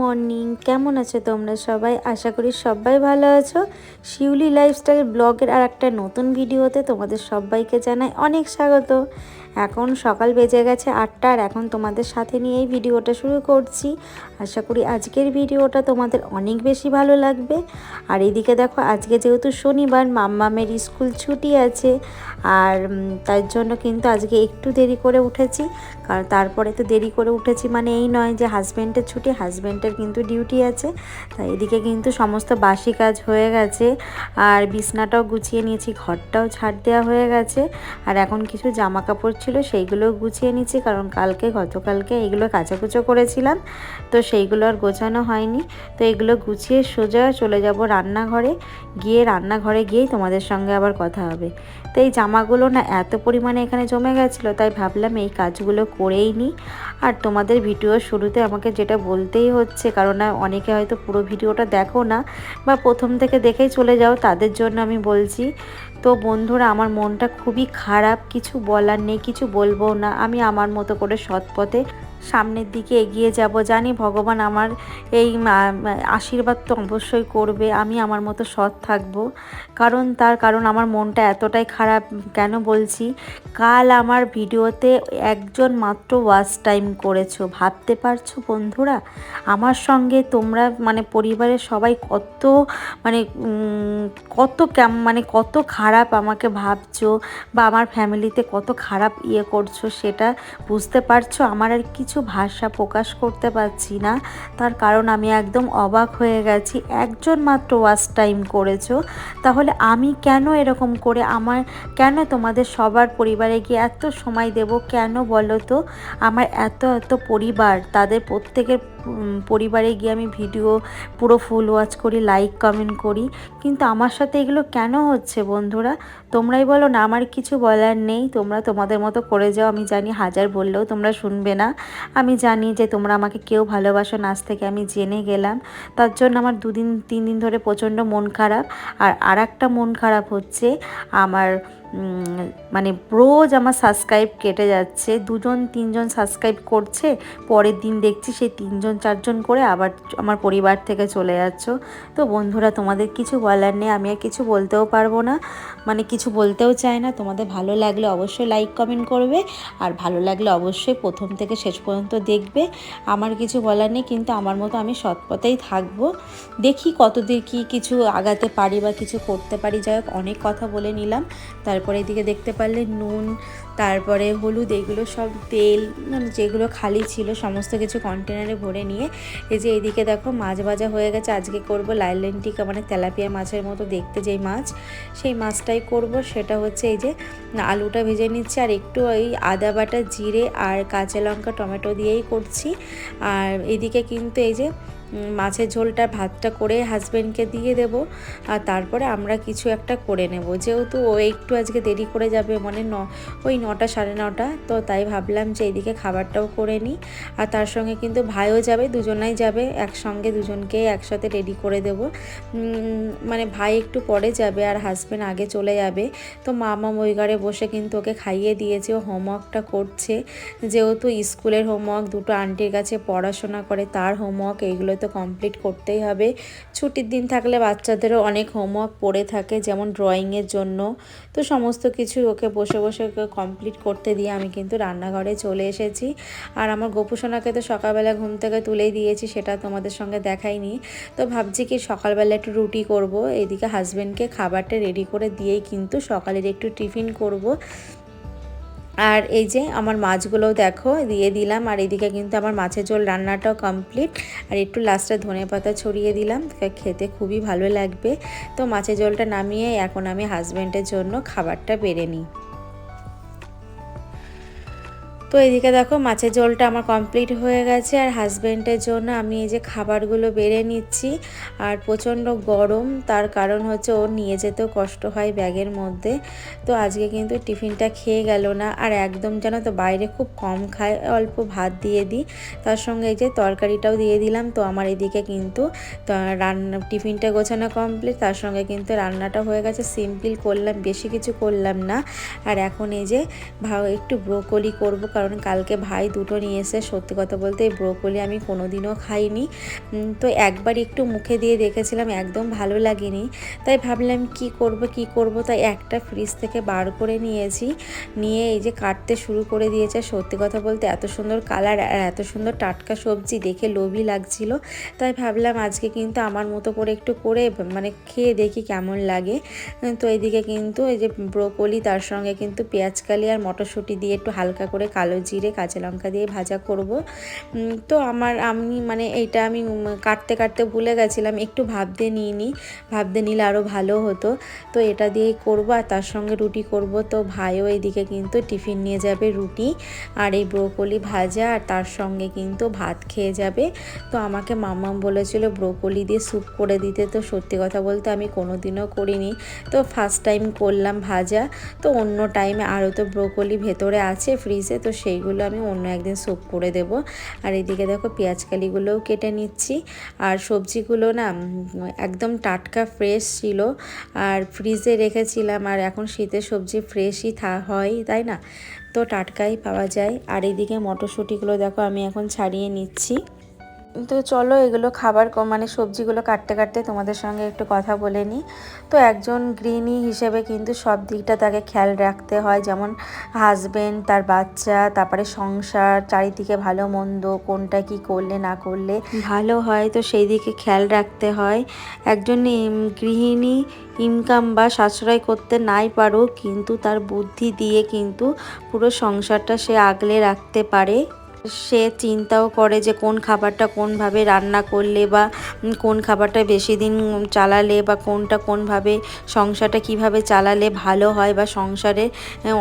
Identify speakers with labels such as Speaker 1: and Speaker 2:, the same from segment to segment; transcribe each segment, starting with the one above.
Speaker 1: Morning. কেমন আছো তোমরা সবাই? আশা করি সবাই ভালো আছো। শিউলি লাইফস্টাইল ব্লগের আর একটা নতুন ভিডিওতে তোমাদের সবাইকে জানাই অনেক স্বাগত। এখন সকাল বেজে গেছে আটটা আর এখন তোমাদের সাথে নিয়ে এই ভিডিওটা শুরু করছি। আশা করি আজকের ভিডিওটা তোমাদের অনেক বেশি ভালো লাগবে। আর এদিকে দেখো, আজকে যেহেতু শনিবার, মাম্মামের স্কুল ছুটি আছে, আর তার জন্য কিন্তু আজকে একটু দেরি করে উঠেছি। কারণ তারপরে তো দেরি করে উঠেছি মানে এই নয় যে হাজব্যান্ডের ছুটি হাজব্যান্ডের কিন্তু ডিউটি আছে। তাই এদিকে কিন্তু সমস্ত বাসি কাজ হয়ে গেছে। আর বিছনাটাও গুছিয়ে নিয়েছি, ঘরটাও ছাড় দেওয়া হয়ে গেছে। আর এখন কিছু জামা কাপড় ছিল, সেইগুলো গুছিয়ে নিচ্ছি, কারণ কালকে, গতকালকে এগুলো কাচাকুচো করেছিলাম, তো সেইগুলো আর গোছানো হয়নি। তো এগুলো গুছিয়ে সোজা চলে যাব রান্নাঘরে, গিয়ে রান্নাঘরে গিয়েই তোমাদের সঙ্গে আবার কথা হবে। তো এই জামাগুলো না এত পরিমাণে এখানে জমে গেছিল, তাই ভাবলাম এই কাজগুলো করেই নিই। আর তোমাদের ভিডিও শুরুতে আমাকে যেটা বলতেই হচ্ছে, কারণ অনেকে হয়তো পুরো ভিডিওটা দেখো না বা প্রথম থেকে দেখেই চলে যাও, তাদের জন্য আমি বলছি। তো বন্ধুরা, আমার মনটা খুবই খারাপ, কিছু বলার নেই, কিছু বলব না, আমি আমার মতো করে সৎ পথে সামনের দিকে এগিয়ে যাব। জানি ভগবান আমার এই আশীর্বাদ তো অবশ্যই করবে। আমি আমার মতো সৎ থাকব। কারণ তার কারণ আমার মনটা এতটাই খারাপ, কেন বলছি? কাল আমার ভিডিওতে একজন মাত্র ওয়াচ টাইম করেছ। ভাবতে পারছ বন্ধুরা? আমার সঙ্গে তোমরা মানে পরিবারের সবাই কত মানে কত কেম মানে কত খারাপ আমাকে ভাবছ বা আমার ফ্যামিলিতে কত খারাপ ইয়ে করছ সেটা বুঝতে পারছ? আমার আর কিছু ভাষা প্রকাশ করতে পারছি না। তার কারণ আমি একদম অবাক হয়ে গেছি। একজন মাত্র ওয়াচ টাইম করেছ। তাহলে আমি কেন এরকম করে আমার, কেন তোমাদের সবার পরিবারে গিয়ে এত সময় দেব? কেন বলো তো? আমার এত এত পরিবার, তাদের প্রত্যেকের পরিবারে গিয়ে আমি ভিডিও পুরো ফুল ওয়াচ করি লাইক কমেন্ট করি। কিন্তু আমার সাথে এগুলো কেন হচ্ছে বন্ধুরা? তোমরাই বলো, না আমার কিছু বলার নেই। তোমরা তোমাদের মতো করে যাও, আমি জানি হাজার বললেও তোমরা শুনবে না। আমি জানি যে তোমরা আমাকে কেউ ভালোবাসো না, আজ থেকে আমি জেনে গেলাম। তার জন্য আমার দুদিন, তিন দিন ধরে প্রচণ্ড মন খারাপ। আর আর একটা মন খারাপ হচ্ছে, আমার মানে রোজ আমার সাবস্ক্রাইব কেটে যাচ্ছে। দুজন, তিনজন সাবস্ক্রাইব করছে, পরের দিন দেখছি সেই তিনজন, চারজন করে আবার আমার পরিবার থেকে চলে যাচ্ছ। তো বন্ধুরা, তোমাদের কিছু বলার নেই, আমি আর কিছু বলতেও পারব না। মানে কিছু বলতেও চাই না, তোমাদের ভালো লাগলে অবশ্যই লাইক কমেন্ট করবে, আর ভালো লাগলে অবশ্যই প্রথম থেকে শেষ পর্যন্ত দেখবে। আমার কিছু বলার নেই, কিন্তু আমার মতো আমি সৎ পথেই থাকব। দেখি কতদূর কি কিছু আগাতে পারি বা কিছু করতে পারি। যাই হোক, অনেক কথা বলে নিলাম। তারপরে এদিকে দেখতে পারলে নুন, তারপরে হলুদ, এগুলো সব তেল মানে যেগুলো খালি ছিল সমস্ত কিছু কন্টেনারে ভরে নিয়ে এই যে এইদিকে দেখো মাছ ভাজা হয়ে গেছে। আজকে করব লাইলেন টিকা মানে তেলাপিয়া মাছের মতো দেখতে যেই মাছ। সেই মাছটাই করব, সেটা হচ্ছে এই যে আলুটা ভেজে নিচ্ছি আর একটু ওই আদা বাটা, জিরে আর কাঁচা লঙ্কা, টমেটো দিয়েই করছি। আর এদিকে কিন্তু এই যে মাছের ঝোলটা ভাতটা করে হাজব্যান্ডকে দিয়ে দেব আর তারপরে আমরা কিছু একটা করে নেব। যেহেতু ও একটু আজকে দেরি করে যাবে মানে ন, ওই নটা সাড়ে নটা, তো তাই ভাবলাম যে এইদিকে খাবারটাও করে নিই। আর তার সঙ্গে কিন্তু ভাইও যাবে, দুজনাই যাবে, একসঙ্গে দুজনকে একসাথে রেডি করে দেব। মানে ভাই একটু পরে যাবে আর হাজব্যান্ড আগে চলে যাবে। তো মামা ওই ঘরে বসে কিন্তু ওকে খাইয়ে দিয়েছে, ও হোমওয়ার্কটা করছে। যেহেতু স্কুলের হোমওয়ার্ক দুটো আন্টির কাছে পড়াশোনা করে, তার হোমওয়ার্ক এইগুলো তো কমপ্লিট করতেই হবে। ছুটির দিন থাকলে বাচ্চাদেরও অনেক হোমওয়ার্ক পড়ে থাকে, যেমন ড্রয়িংয়ের জন্য। তো সমস্ত কিছু ওকে বসে বসে ওকে কমপ্লিট করতে দিয়ে আমি কিন্তু রান্নাঘরে চলে এসেছি। আর আমার গোপুসোনাকে তো সকালবেলা ঘুম থেকে তুলেই দিয়েছি, সেটা তোমাদের সঙ্গে দেখাইনি। তো ভাবছি কি সকালবেলা একটু রুটি করব, এদিকে হাজব্যান্ডকে খাবারটা রেডি করে দিয়েই কিন্তু সকালের একটু টিফিন করব। আর এই যে আমার মাছগুলোও দেখো, দিয়ে দিলাম। আর এদিকে কিন্তু আমার মাছের ঝোল রান্নাটাও কমপ্লিট আর একটু লাস্টে ধনে পাতা ছড়িয়ে দিলাম। খেতে খুবই ভালো লাগবে। তো মাছের ঝোলটা নামিয়ে এখন আমি হাজব্যান্ডের জন্য খাবারটা বেড়ে নিই। তো এদিকে দেখো মাছের ঝোলটা আমার কমপ্লিট হয়ে গেছে আর হাজব্যান্ডের জন্য আমি এই যে খাবারগুলো বেড়ে নিচ্ছি আর প্রচণ্ড গরম, তার কারণ হচ্ছে ওর নিয়ে যেতেও কষ্ট হয় ব্যাগের মধ্যে। তো আজকে কিন্তু টিফিনটা খেয়ে গেল না আর একদম যেন তো বাইরে খুব কম খায়, অল্প ভাত দিয়ে দিই। তার সঙ্গে এই যে তরকারিটাও দিয়ে দিলাম, তো আমার এদিকে কিন্তু রান্না টিফিনটা গোছানো কমপ্লিট, তার সঙ্গে কিন্তু রান্নাটা হয়ে গেছে। সিম্পল করলাম, বেশি কিছু করলাম না। আর এখন এই যে ভাও, একটু ব্রোকলি করব কারণ কালকে ভাই দুটো নিয়ে এসে সত্যি কথা বলতে এই ব্রোকলি আমি কোনোদিনও খাইনি। তো একবার একটু মুখে দিয়ে দেখেছিলাম, একদম ভালো লাগেনি। তাই ভাবলাম কি করব কি করব? তাই একটা ফ্রিজ থেকে বার করে নিয়েছি। নিয়ে এই যে কাটতে শুরু করে দিয়েছে। সত্যি কথা বলতে এত সুন্দর কালার আর এত সুন্দর টাটকা সবজি দেখে লোভই লাগছিল। তাই ভাবলাম আজকে কিন্তু আমার মতো করে একটু করে মানে খেয়ে দেখি কেমন লাগে। তো এদিকে কিন্তু এই যে ব্রোকলি, তার সঙ্গে কিন্তু পেঁয়াজকালি আর মটরশুঁটি দিয়ে একটু হালকা করে কালো জিরে, কাঁচা লঙ্কা দিয়ে ভাজা করব। তো আমার, আমি মানে এইটা আমি কাটতে কাটতে ভুলে গেছিলাম, একটু ভাবতে নিই ভাবতে নিলে আরও ভালো হতো। তো এটা দিয়েই করব আর তার সঙ্গে রুটি করব। তো ভাইও এদিকে কিন্তু টিফিন নিয়ে যাবে রুটি আর এই ব্রোকলি ভাজা আর তার সঙ্গে কিন্তু ভাত খেয়ে যাবে। তো আমাকে মাম্মাম বলেছিল ব্রোকলি দিয়ে স্যুপ করে দিতে। তো সত্যি কথা বলতে আমি কোনোদিনও করিনি। তো ফার্স্ট টাইম করলাম ভাজা। তো অন্য টাইমে আরও তো ব্রোকলি ভেতরে আছে ফ্রিজে তো সেইগুলো আমি অন্য একদিন স্যুপ করে দেব। আর এদিকে দেখো পেঁয়াজ কালিগুলোও কেটে নিচ্ছি। আর সবজিগুলো না একদম টাটকা ফ্রেশ ছিল। আর ফ্রিজে রেখেছিলাম, আর এখন শীতের সবজি ফ্রেশই থা, হয়, তাই না? তো টাটকাই পাওয়া যায়। আর এদিকে মটরশুঁটিগুলো দেখো আমি এখন ছাড়িয়ে নিচ্ছি। তো চলো এগুলো খাবার মানে সবজিগুলো কাটতে কাটতে তোমাদের সঙ্গে একটু কথা বলে নিই। তো একজন গৃহিণী হিসেবে কিন্তু সব দিকটা তাকে খেয়াল রাখতে হয়। যেমন হাজবেন্ড তার বাচ্চা, তারপরে সংসার, চারিদিকে ভালো, মন্দ, কোনটা কি করলে, না করলে ভালো হয়, তো সেই দিকে খেয়াল রাখতে হয়। একজন গৃহিণী ইনকাম বা সাশ্রয় করতে নাই পারুক, কিন্তু তার বুদ্ধি দিয়ে কিন্তু পুরো সংসারটা সে আগলে রাখতে পারে। সে চিন্তাও করে যে কোন খাবারটা কোনভাবে রান্না করলে বা কোন খাবারটা বেশি দিন চালালে বা কোনটা কোনভাবে সংসারটা কীভাবে চালালে ভালো হয় বা সংসারে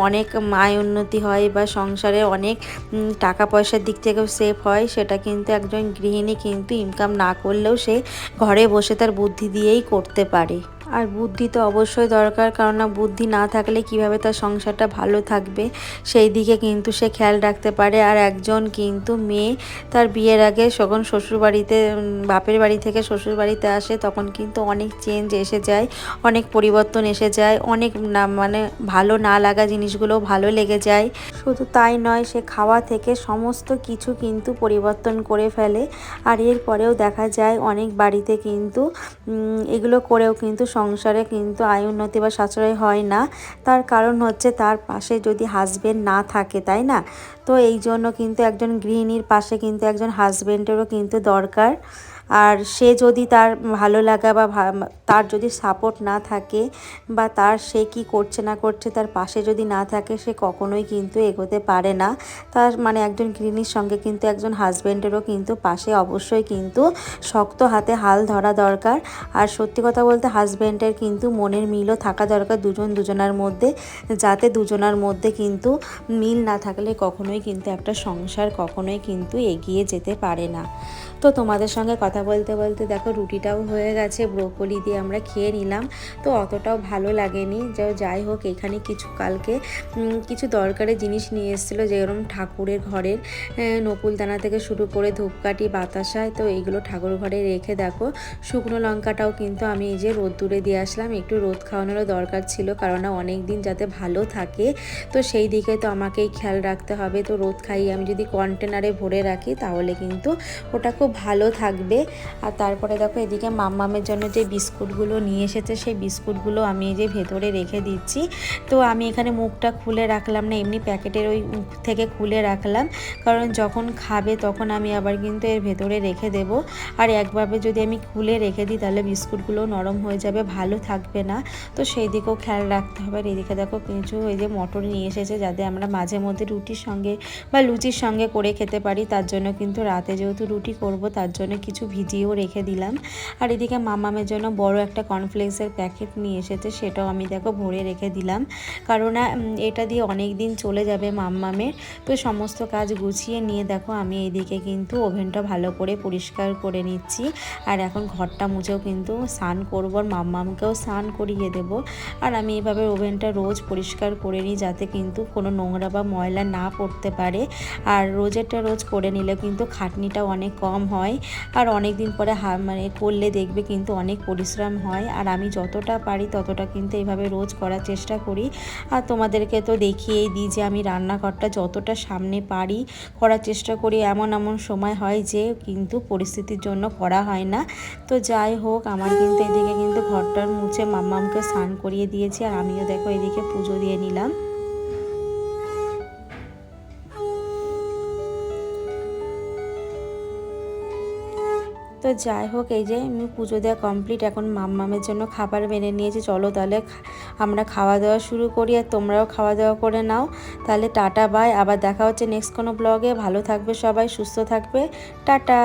Speaker 1: অনেক আয় উন্নতি হয় বা সংসারে অনেক টাকা পয়সার দিক থেকেও সেফ হয়, সেটা কিন্তু একজন গৃহিণী কিন্তু ইনকাম না করলেও সে ঘরে বসে তার বুদ্ধি দিয়েই করতে পারে। আর বুদ্ধি তো অবশ্যই দরকার কারণ না বুদ্ধি না থাকলে কীভাবে তার সংসারটা ভালো থাকবে? সেই দিকে কিন্তু সে খেয়াল রাখতে পারে। আর একজন কিন্তু মেয়ে, তার বিয়ের আগে যখন শ্বশুরবাড়িতে বাপের বাড়ি থেকে শ্বশুর বাড়িতে আসে, তখন কিন্তু অনেক চেঞ্জ এসে যায়, অনেক পরিবর্তন এসে যায়, অনেক না মানে ভালো না লাগা জিনিসগুলো ভালো লেগে যায়। শুধু তাই নয়, সে খাওয়া থেকে সমস্ত কিছু কিন্তু পরিবর্তন করে ফেলে। আর এরপরেও দেখা যায়, অনেক বাড়িতে কিন্তু এগুলো করেও কিন্তু সংসারে কিন্তু আয় উন্নতি বা সাশ্রয় হয় না। তার কারণ হচ্ছে তার পাশে যদি হাজবেন্ড না থাকে, তাই না? তো এই জন্য কিন্তু একজন গৃহিণীর পাশে কিন্তু একজন হাজবেন্ডেরও কিন্তু দরকার। আর সে যদি তার ভালো লাগা বা তার যদি সাপোর্ট না থাকে বা তার সে কি করছে না করছে তার পাশে যদি না থাকে সে কখনোই কিন্তু এগোতে পারে না। তার মানে একজন গৃহিণীর সঙ্গে কিন্তু একজন হাজবেন্ডেরও কিন্তু পাশে অবশ্যই কিন্তু শক্ত হাতে হাল ধরা দরকার। আর সত্যি কথা বলতে হাজবেন্ডের কিন্তু মনের মিলও থাকা দরকার দুজন দুজনার মধ্যে, যাতে দুজনার মধ্যে কিন্তু মিল না থাকলে কখনোই কিন্তু একটা সংসার কখনোই কিন্তু এগিয়ে যেতে পারে না। তো তোমাদের সঙ্গে কথা বলতে বলতে দেখো রুটিটাও হয়ে গেছে, ব্রোকলি দিয়ে আমরা খেয়ে নিলাম। তো অতটাও ভালো লাগেনি। যে, যাই হোক, এখানে কিছু কালকে কিছু দরকারি জিনিস নিয়ে এসেছিল যেরকম ঠাকুরের ঘরের নকুলদানা থেকে শুরু করে ধূপকাঠি বাতাসায় তো এইগুলো ঠাকুর ঘরে রেখে দেখো। শুকনো লঙ্কাটাও কিন্তু আমি এই যে রোদ্দুরে দিয়ে আসলাম, একটু রোদ খাওয়ানোরও দরকার ছিল কারণ অনেক দিন যাতে ভালো থাকে। তো সেই দিকে তো আমাকেই খেয়াল রাখতে হবে। তো রোদ খাইয়ে আমি যদি কন্টেনারে ভরে রাখি তাহলে কিন্তু ওটা খুব ভালো থাকবে। আর তারপরে দেখো এদিকে মাম্মামের জন্য যে বিস্কুটগুলো নিয়ে এসেছে, সেই বিস্কুটগুলো আমি এই যে ভেতরে রেখে দিচ্ছি। তো আমি এখানে মুখটা খুলে রাখলাম না, এমনি প্যাকেটের ওই থেকে খুলে রাখলাম। কারণ যখন খাবে তখন আমি আবার কিন্তু এর ভেতরে রেখে দেব। আর একভাবে যদি আমি খুলে রেখে দিই তাহলে বিস্কুটগুলো নরম হয়ে যাবে, ভালো থাকবে না। তো সেই দিকেও খেয়াল রাখতে হবে। আর এদিকে দেখো কিছু ওই যে মটর নিয়ে এসেছে যাতে আমরা মাঝে মধ্যে রুটির সঙ্গে বা লুচির সঙ্গে করে খেতে পারি। তার জন্য কিন্তু রাতে যেহেতু রুটি করব, তার জন্য কিছু ভিজিয়েও রেখে দিলাম। আর এদিকে মামামের জন্য বড় একটা কর্নফ্লেক্সের প্যাকেট নিয়ে এসেছে, সেটাও আমি দেখো ভরে রেখে দিলাম। কারণ এটা দিয়ে অনেক দিন চলে যাবে মাম্মামের তো সমস্ত কাজ গুছিয়ে নিয়ে দেখো আমি এইদিকে কিন্তু ওভেনটা ভালো করে পরিষ্কার করে নিচ্ছি। আর এখন ঘরটা মুছেও কিন্তু স্নান করব আর মাম্মামকেও স্নান করিয়ে দেব। আর আমি এভাবে ওভেনটা রোজ পরিষ্কার করে নিই যাতে কিন্তু কোনো নোংরা বা ময়লা না পড়তে পারে। আর রোজেরটা রোজ করে নিলে কিন্তু খাটনিটাও অনেক কম হয়। আর অনেক দিন পরে মানে করলে দেখবে কিন্তু অনেক পরিশ্রম হয়। আর আমি যতটা পারি ততটা কিন্তু এইভাবে রোজ করার চেষ্টা করি। আর তোমাদেরকে তো দেখিয়েই দিই যে আমি রান্নাঘরটা যতটা সামনে পারি করার চেষ্টা করি। এমন এমন সময় হয় যে কিন্তু পরিস্থিতির জন্য করা হয় না। তো যাই হোক, আমার কিন্তু এদিকে কিন্তু ঘরটার মুছে মাম্মামকে স্নান করিয়ে দিয়েছি। আর আমিও দেখো এদিকে পুজো দিয়ে নিলাম। তো যাই হোক, এই যে আমি পুজো দেওয়া কমপ্লিট এখন মাম্মামের জন্য খাবার বেড়ে নিয়েছি। চলো তাহলে আমরা খাওয়া দাওয়া শুরু করি আর তোমরাও খাওয়া দাওয়া করে নাও। তাহলে টাটা বাই আবার দেখা হচ্ছে নেক্সট কোনো ব্লগে ভালো থাকবে সবাই, সুস্থ থাকবে। টাটা।